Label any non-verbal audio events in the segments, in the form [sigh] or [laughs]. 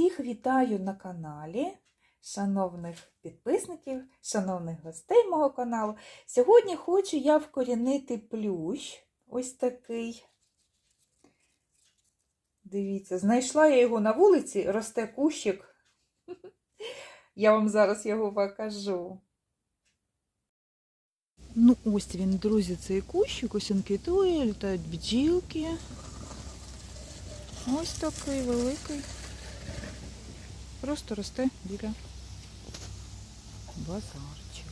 Всіх вітаю на каналі, шановних підписників, шановних гостей мого каналу. Сьогодні хочу я вкорінити плющ. Ось такий. Дивіться, знайшла я його на вулиці, росте кущик. [laughs] Я вам зараз його покажу. Ну, ось він, друзі, цей кущик, ось він літають бджілки. Ось такий великий. Просто росте біля базарчику.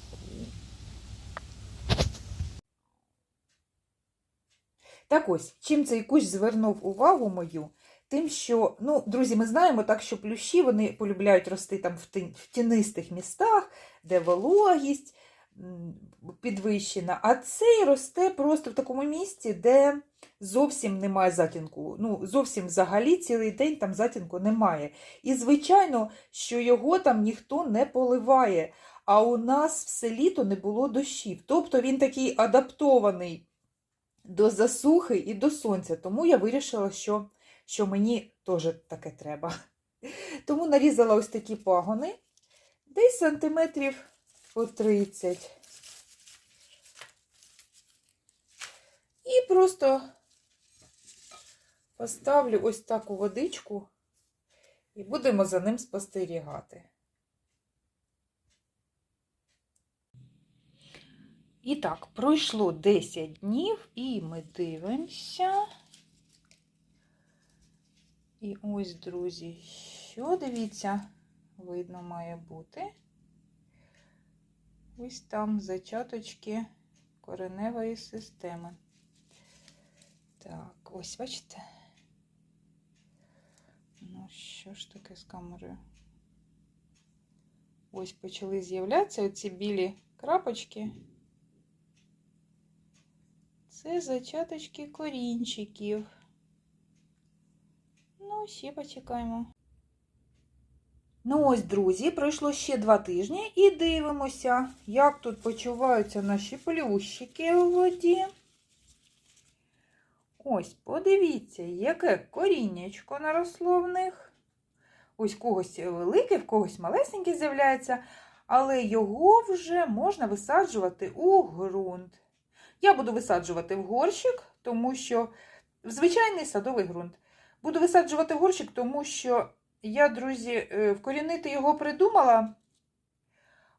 Так ось, чим цей кущ звернув увагу мою, тим, що, ну, друзі, ми знаємо так, що плющі вони полюбляють рости там в, тінистих містах, де вологість підвищена, а цей росте просто в такому місці, де зовсім немає затінку. Ну, зовсім взагалі цілий день там затінку немає. І, звичайно, що його там ніхто не поливає. А у нас все літо не було дощів. Тобто він такий адаптований до засухи і до сонця. Тому я вирішила, що, що мені теж таке треба. Тому нарізала ось такі пагони, десь сантиметрів по 30. І просто поставлю ось таку водичку і будемо за ним спостерігати. І так, пройшло 10 днів, і ми дивимося. І ось, друзі, що дивіться, видно має бути. Ось там зачаточки кореневої системи. Так, ось, бачите? Ну, що ж таке з камерою? Ось почали з'являтися оці білі крапочки. Це зачаточки корінчиків. Ну, ще почекаємо. Ну ось, друзі, пройшло ще два тижні і дивимося, як тут почуваються наші плющики у воді. Ось, подивіться, яке коріннячко наросло в них. Ось когось велике, в когось малесеньке з'являється, але його вже можна висаджувати у ґрунт. Я буду висаджувати в горщик, тому що в звичайний садовий ґрунт. Буду висаджувати в горщик, тому що я, друзі, е, вкорінити його придумала,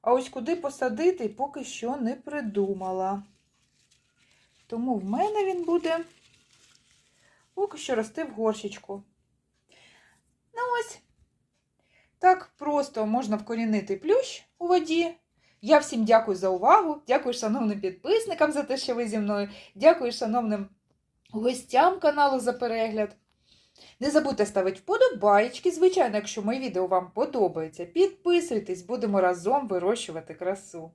а ось куди посадити поки що не придумала. Тому в мене він буде що рости в горщичку. Ну ось, так просто можна вкорінити плющ у воді. Я всім дякую за увагу. Дякую шановним підписникам за те, що ви зі мною. Дякую шановним гостям каналу за перегляд. Не забудьте ставити вподобайки, звичайно, якщо моє відео вам подобається. Підписуйтесь, будемо разом вирощувати красу.